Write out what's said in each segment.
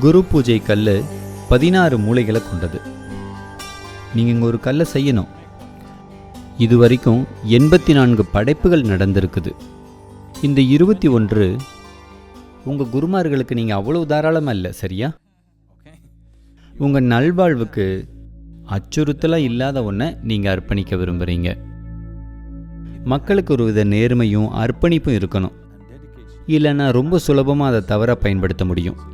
குரு பூஜை கல் பதினாறு மூலைகளை கொண்டது. நீங்கள் இங்கே ஒரு கல்லை செய்யணும். இது வரைக்கும் எண்பத்தி நான்கு படைப்புகள் நடந்திருக்குது. இந்த இருபத்தி ஒன்று உங்கள் குருமார்களுக்கு நீங்கள் அவ்வளோ தாராளமாக இல்லை சரியா? உங்கள் நல்வாழ்வுக்கு அச்சுறுத்தலாக இல்லாத ஒன்றை நீங்கள் அர்ப்பணிக்க விரும்புகிறீங்க மக்களுக்கு ஒரு வித நேர்மையும் அர்ப்பணிப்பும் இருக்கணும். இல்லைன்னா ரொம்ப சுலபமாக அதை தவறாக பயன்படுத்த முடியும்.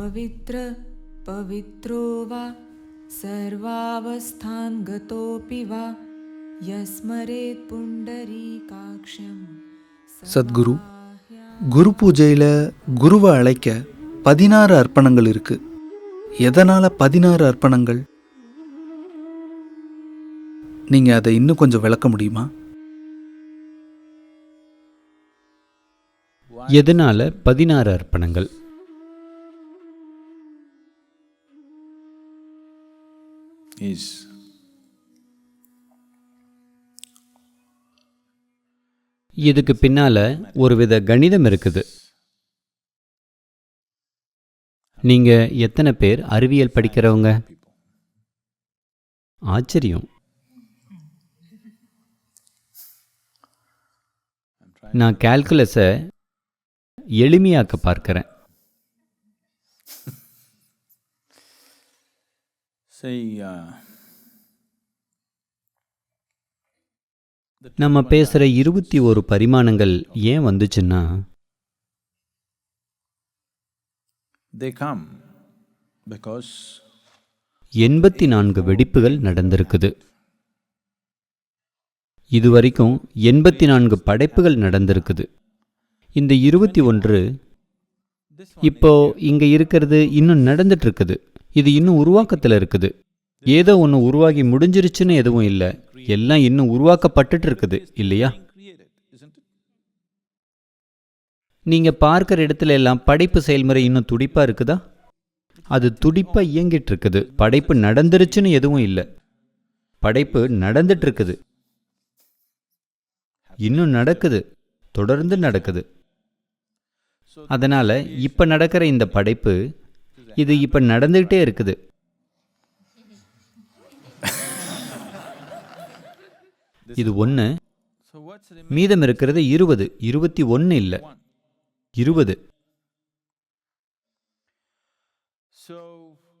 अपवित्र पवित्रो वा सर्वावस्थान् गतोऽपि वा यस्मरेत् पुण्डरीकाक्षं சத்குரு குரு பூஜையில் குருவை அழைக்க பதினாறு அர்ப்பணங்கள் இருக்கு எதனால பதினாறு அர்ப்பணங்கள் நீங்க அதை இன்னும் கொஞ்சம் விளக்க முடியுமா எதனால பதினாறு அர்ப்பணங்கள் Is இதுக்கு பின்னால ஒரு வித கணிதம் இருக்குது. நீங்க எத்தனை பேர் அறிவியல் படிக்கிறவங்க? ஆச்சரியம். நான் கால்குலஸை எளிமையாக்க பார்க்கிறேன். நம்ம பேசுகிற இருபத்தி ஒரு பரிமாணங்கள் ஏன் வந்துச்சுன்னா because எண்பத்தி நான்கு வெடிப்புகள் நடந்திருக்குது. இதுவரைக்கும் எண்பத்தி நான்கு படைப்புகள் நடந்திருக்குது. இந்த இருபத்தி ஒன்று இப்போ இங்க இருக்கிறது இன்னும் நடந்துட்டு இருக்குது. இது இன்னும் உருவாக்கத்தில் இருக்குது. ஏதோ ஒன்று உருவாகி முடிஞ்சிருச்சுன்னு எதுவும் இல்லை. எல்லாம் இன்னும் உருவாக்கப்பட்டுட்டு இருக்குது இல்லையா? நீங்க பார்க்குற இடத்துல எல்லாம் படைப்பு செயல்முறை இன்னும் துடிப்பா இருக்குதா? அது துடிப்பா இயங்கிட்டு இருக்குது படைப்பு நடந்துருச்சுன்னு எதுவும் இல்லை. படைப்பு நடந்துட்டு இருக்குது இன்னும் நடக்குது. தொடர்ந்து நடக்குது. அதனால இப்ப நடக்கிற இந்த படைப்பு இது இப்ப நடந்துகிட்டே இருக்குது. இது ஒன்று மீதம் இருக்கிறது இருபது. இருபத்தி ஒன்று இல்லை. இருபது.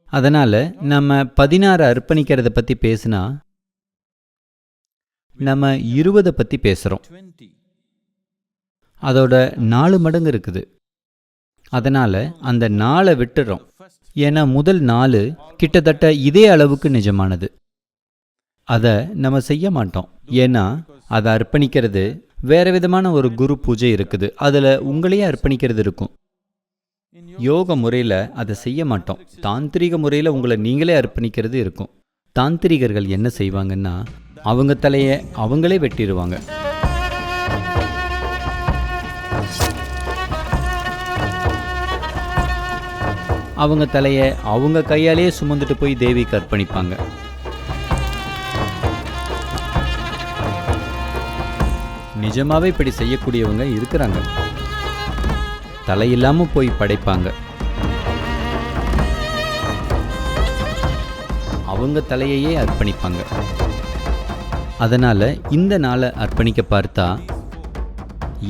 அதனால் நம்ம பதினாறு அர்ப்பணிக்கிறத பற்றி பேசினா நம்ம இருபதை பற்றி பேசுகிறோம் அதோட நாலு மடங்கு இருக்குது. அதனால் அந்த நாளை விட்டுறோம். ஏன்னா முதல் நாலு கிட்டத்தட்ட இதே அளவுக்கு நிஜமானது. அதை நம்ம செய்ய மாட்டோம். ஏன்னா அதை அர்ப்பணிக்கிறது வேற விதமான ஒரு குரு பூஜை இருக்குது. அதில் உங்களையே அர்ப்பணிக்கிறது இருக்கும். யோக முறையில் அதை செய்ய மாட்டோம். தாந்திரிக முறையில் உங்களை நீங்களே அர்ப்பணிக்கிறது இருக்கும். தாந்திரிகர்கள் என்ன செய்வாங்கன்னா அவங்க தலையை அவங்களே வெட்டிடுவாங்க அவங்க தலையை அவங்க கையாலேயே சுமந்துட்டு போய் தேவிக்கு அர்ப்பணிப்பாங்க நிஜமாவே இப்படி செய்யக்கூடியவங்க இருக்கிறாங்க. தலையில்லாமல் போய் படைப்பாங்க. அவங்க தலையையே அர்ப்பணிப்பாங்க. அதனால இந்த நாளை அர்ப்பணிக்க பார்த்தா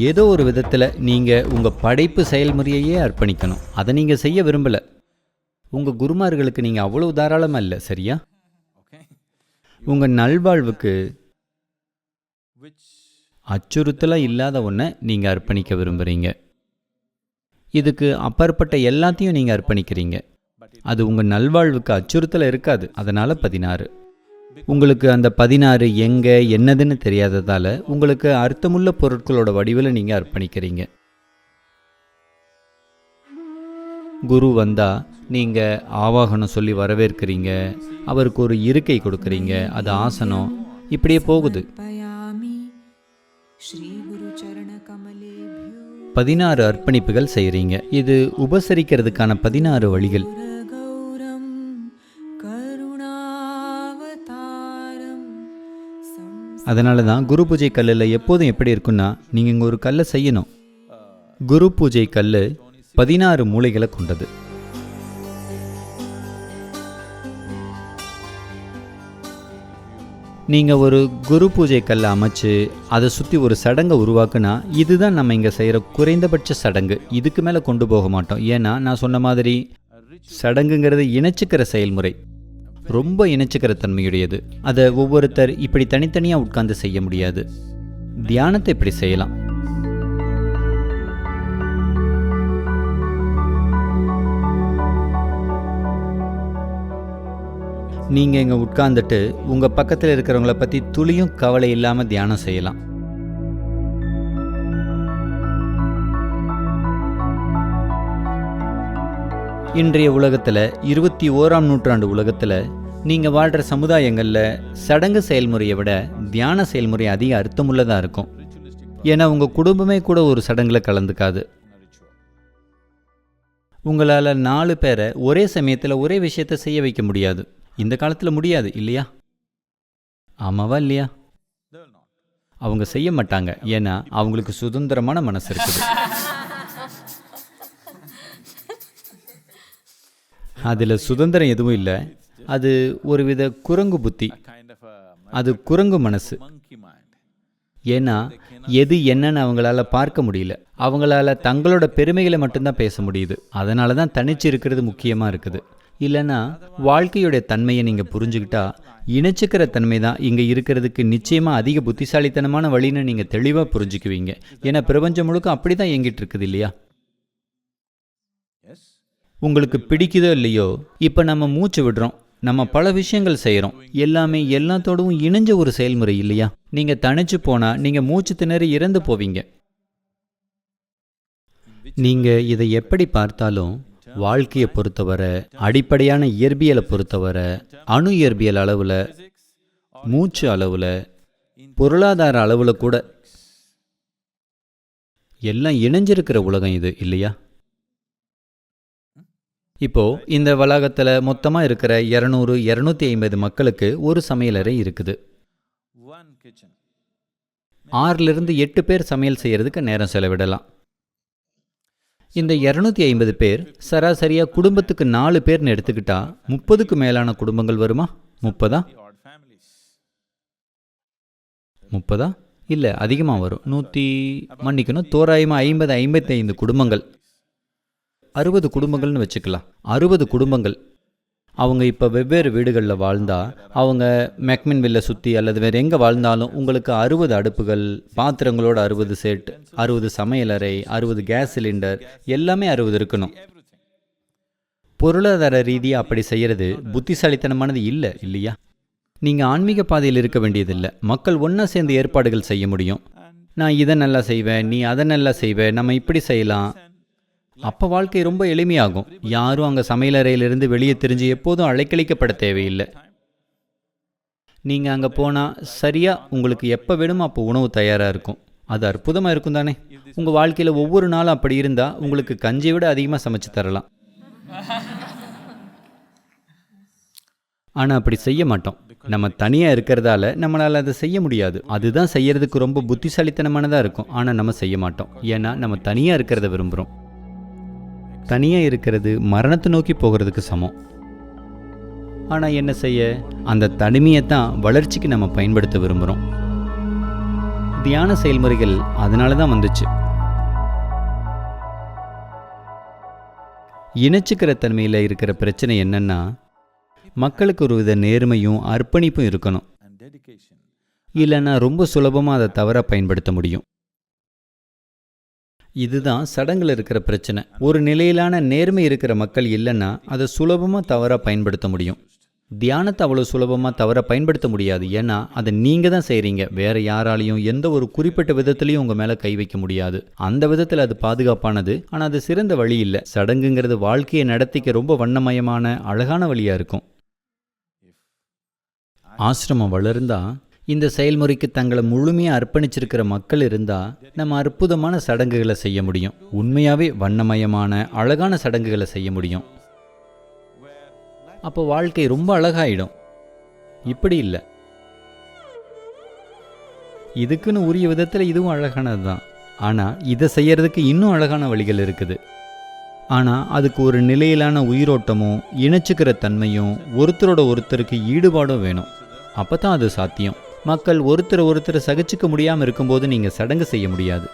ஏதோ ஒரு விதத்தில் நீங்கள் உங்கள் படைப்பு செயல்முறையையே அர்ப்பணிக்கணும். அதை நீங்கள் செய்ய விரும்பலை. உங்கள் குருமார்களுக்கு நீங்கள் அவ்வளவு தாராளமாக இல்லை சரியா? உங்கள் நல்வாழ்வுக்கு அச்சுறுத்தலாக இல்லாத ஒன்றை நீங்கள் அர்ப்பணிக்க விரும்புகிறீங்க இதுக்கு அப்பாற்பட்ட எல்லாத்தையும் நீங்கள் அர்ப்பணிக்கிறீங்க. அது உங்கள் நல்வாழ்வுக்கு அச்சுறுத்தல இருக்காது. அதனால் பதினாறு. உங்களுக்கு அந்த பதினாறு எங்கே என்னதுன்னு தெரியாததால் உங்களுக்கு அர்த்தமுள்ள பொருட்களோட வடிவில் நீங்கள் அர்ப்பணிக்கிறீங்க. குரு வந்தா நீங்கள் ஆவாகனம் சொல்லி வரவேற்கிறீங்க. அவருக்கு ஒரு இருக்கை கொடுக்குறீங்க. அது ஆசனம். இப்படியே போகுது. பதினாறு அர்ப்பணிப்புகள் செய்கிறீங்க இது உபசரிக்கிறதுக்கான பதினாறு வழிகள். அதனால தான் குரு பூஜை கல்லில் எப்போதும் எப்படி இருக்குன்னா நீங்கள் இங்கே ஒரு கல்லை செய்யணும். குரு பூஜை கல் பதினாறு மூளைகளை கொண்டது. நீங்கள் ஒரு குரு பூஜை கல் அமைச்சு அதை சுற்றி ஒரு சடங்கை உருவாக்குனா இதுதான் நம்ம இங்கே செய்கிற குறைந்தபட்ச சடங்கு. இதுக்கு மேலே கொண்டு போக மாட்டோம். ஏன்னா நான் சொன்ன மாதிரி சடங்குங்கிறது இணைச்சிக்கிற செயல்முறை. ரொம்ப இணைச்சிக்கிற தன்மையுடையது. அதை ஒவ்வொருத்தர் இப்படி தனித்தனியாக உட்கார்ந்து செய்ய முடியாது. தியானத்தை இப்படி செய்யலாம். நீங்கள் இங்கே உட்கார்ந்துட்டு உங்கள் பக்கத்தில் இருக்கிறவங்கள பற்றி துளியும் கவலை இல்லாமல் தியானம் செய்யலாம். இன்றைய உலகத்தில் இருபத்தி ஓராம் நூற்றாண்டு உலகத்தில் நீங்கள் வாழ்கிற சமுதாயங்களில் சடங்கு செயல்முறையை விட தியான செயல்முறை அதிக அர்த்தமுள்ளதாக இருக்கும். ஏன்னா உங்கள் குடும்பமே கூட ஒரு சடங்கில் கலந்துக்காது. உங்களால் நாலு பேரை ஒரே சமயத்தில் ஒரே விஷயத்தை செய்ய வைக்க முடியாது. இந்த காலத்தில் முடியாது இல்லையா? ஆமாவா இல்லையா? அவங்க செய்ய மாட்டாங்க. ஏன்னா அவங்களுக்கு சுதந்திரமான மனசு இருக்குது. அதில் சுதந்திரம் எதுவும் இல்லை. அது ஒருவித குரங்கு புத்தி. அது குரங்கு மனசு. ஏன்னா எது என்னன்னு அவங்களால பார்க்க முடியல. அவங்களால தங்களோட பெருமைகளை மட்டும்தான் பேச முடியுது. அதனால தான் தனிச்சு இருக்கிறது முக்கியமாக இருக்குது. இல்லைன்னா வாழ்க்கையுடைய தன்மையை நீங்கள் புரிஞ்சுக்கிட்டா இணைச்சிக்கிற தன்மை தான் இங்கே இருக்கிறதுக்கு நிச்சயமாக அதிக புத்திசாலித்தனமான வழின்னு நீங்கள் தெளிவாக புரிஞ்சுக்குவீங்க. ஏன்னா பிரபஞ்சம் முழுக்க அப்படி தான் இயங்கிட்டு இருக்குது இல்லையா? உங்களுக்கு பிடிக்குதோ இல்லையோ இப்போ நம்ம மூச்சு விடுறோம் நம்ம பல விஷயங்கள் செய்கிறோம் எல்லாமே எல்லாத்தோடவும் இணைஞ்ச ஒரு செயல்முறை இல்லையா? நீங்கள் தனிச்சு போனால் நீங்கள் மூச்சு திணறி இறந்து போவீங்க. நீங்கள் இதை எப்படி பார்த்தாலும் வாழ்க்கையை பொறுத்தவரை அடிப்படையான இயற்பியலை பொறுத்தவரை அணு இயற்பியல் அளவில் மூச்சு அளவில் பொருளாதார அளவில் கூட எல்லாம் இணைஞ்சிருக்கிற உலகம் இது இல்லையா? இப்போ இந்த வளாகத்தில் மொத்தமாக இருக்கிற இரநூறு இரநூத்தி ஐம்பது மக்களுக்கு ஒரு சமையலறை இருக்குது. ஆறிலிருந்து எட்டு பேர் சமையல் செய்யறதுக்கு நேரம் செலவிடலாம். இந்த இரநூத்தி ஐம்பது பேர் சராசரியாக குடும்பத்துக்கு நாலு பேர்னு எடுத்துக்கிட்டா முப்பதுக்கு மேலான குடும்பங்கள் வருமா? முப்பதா? முப்பதா? இல்லை அதிகமாக வரும். நூற்றி மன்னிக்கணும். தோராயமாக ஐம்பது ஐம்பத்தி ஐந்து குடும்பங்கள். அறுபது குடும்பங்கள்னு வச்சுக்கலாம். அறுபது குடும்பங்கள். அவங்க இப்போ வெவ்வேறு வீடுகளில் வாழ்ந்தா அவங்க மெக்மின் வில்லை சுற்றி அல்லது வேறு எங்கே வாழ்ந்தாலும் உங்களுக்கு அறுபது அடுப்புகள் பாத்திரங்களோட அறுபது செட் அறுபது சமையலறை அறுபது கேஸ் சிலிண்டர் எல்லாமே அறுபது இருக்கணும். பொருளாதார ரீதியாக அப்படி செய்கிறது புத்திசாலித்தனமானது இல்லை இல்லையா? நீங்கள் ஆன்மீக பாதையில் இருக்க வேண்டியதில்லை. மக்கள் ஒன்றா சேர்ந்து ஏற்பாடுகள் செய்ய முடியும். நான் இதை நல்லா செய்வேன் நீ அதை நல்லா செய்வேன் நம்ம இப்படி செய்யலாம். அப்போ வாழ்க்கை ரொம்ப எளிமையாகும். யாரும் அங்கே சமையலறையிலிருந்து வெளியே தெரிஞ்சு எப்போதும் அலைக்கழிக்கப்பட தேவையில்லை. நீங்கள் அங்கே போனால் சரியாக உங்களுக்கு எப்போ வேணுமோ அப்போ உணவு தயாராக இருக்கும். அது அற்புதமாக இருக்கும் தானே. உங்கள் வாழ்க்கையில் ஒவ்வொரு நாளும் அப்படி இருந்தால் உங்களுக்கு கஞ்சியை விட அதிகமாக சமைச்சு தரலாம். ஆனால் அப்படி செய்ய மாட்டோம். நம்ம தனியாக இருக்கிறதால நம்மளால் அதை செய்ய முடியாது. அதுதான் செய்யறதுக்கு ரொம்ப புத்திசாலித்தனமானதாக இருக்கும். ஆனால் நம்ம செய்ய மாட்டோம். ஏன்னா நம்ம தனியாக இருக்கிறத விரும்புகிறோம் தனியாக இருக்கிறது மரணத்தை நோக்கி போகிறதுக்கு சமம். ஆனால் என்ன செய்ய? அந்த தனிமையை தான் வளர்ச்சிக்கு நம்ம பயன்படுத்த விரும்புகிறோம் தியான செயல்முறைகள் அதனால தான் வந்துச்சு. இணைச்சிக்கிற தன்மையில் இருக்கிற பிரச்சனை என்னன்னா மக்களுக்கு ஒரு வித நேர்மையும் அர்ப்பணிப்பும் இருக்கணும். இல்லைன்னா ரொம்ப சுலபமாக அதை தவறாக பயன்படுத்த முடியும். இதுதான் சடங்கில் இருக்கிற பிரச்சனை. ஒரு நிலையிலான நேர்மை இருக்கிற மக்கள் இல்லைன்னா அதை சுலபமாக தவறாக பயன்படுத்த முடியும். தியானத்தை அவ்வளோ சுலபமாக தவறாக பயன்படுத்த முடியாது. ஏன்னா அதை நீங்கள் தான் செய்கிறீங்க வேற யாராலையும் எந்த ஒரு குறிப்பிட்ட விதத்துலையும் உங்கள் மேலே கை வைக்க முடியாது. அந்த விதத்தில் அது பாதுகாப்பானது. ஆனால் அது சிறந்த வழி இல்லை. சடங்குங்கிறது வாழ்க்கையை நடத்திக்க ரொம்ப வண்ணமயமான அழகான வழியாக இருக்கும். ஆசிரமம் வளர்ந்தால் இந்த செயல்முறைக்கு தங்களை முழுமையாக அர்ப்பணிச்சிருக்கிற மக்கள் இருந்தால் நம்ம அற்புதமான சடங்குகளை செய்ய முடியும். உண்மையாகவே வண்ணமயமான அழகான சடங்குகளை செய்ய முடியும். அப்போ வாழ்க்கை ரொம்ப அழகாயிடும். இப்படி இல்லை. இதுக்குன்னு உரிய விதத்தில் இதுவும் அழகானது தான் ஆனால் இதை செய்யறதுக்கு இன்னும் அழகான வழிகள் இருக்குது. ஆனால் அதுக்கு ஒரு நிலையிலான உயிரோட்டமும் இணைச்சிக்கிற தன்மையும் ஒருத்தரோட ஒருத்தருக்கு ஈடுபாடும் வேணும். அப்போ தான் அது சாத்தியம். மக்கள் ஒருத்தர் ஒருத்தர் சகிச்சுக்க முடியாமல் இருக்கும்போது நீங்கள் சடங்கு செய்ய முடியாது.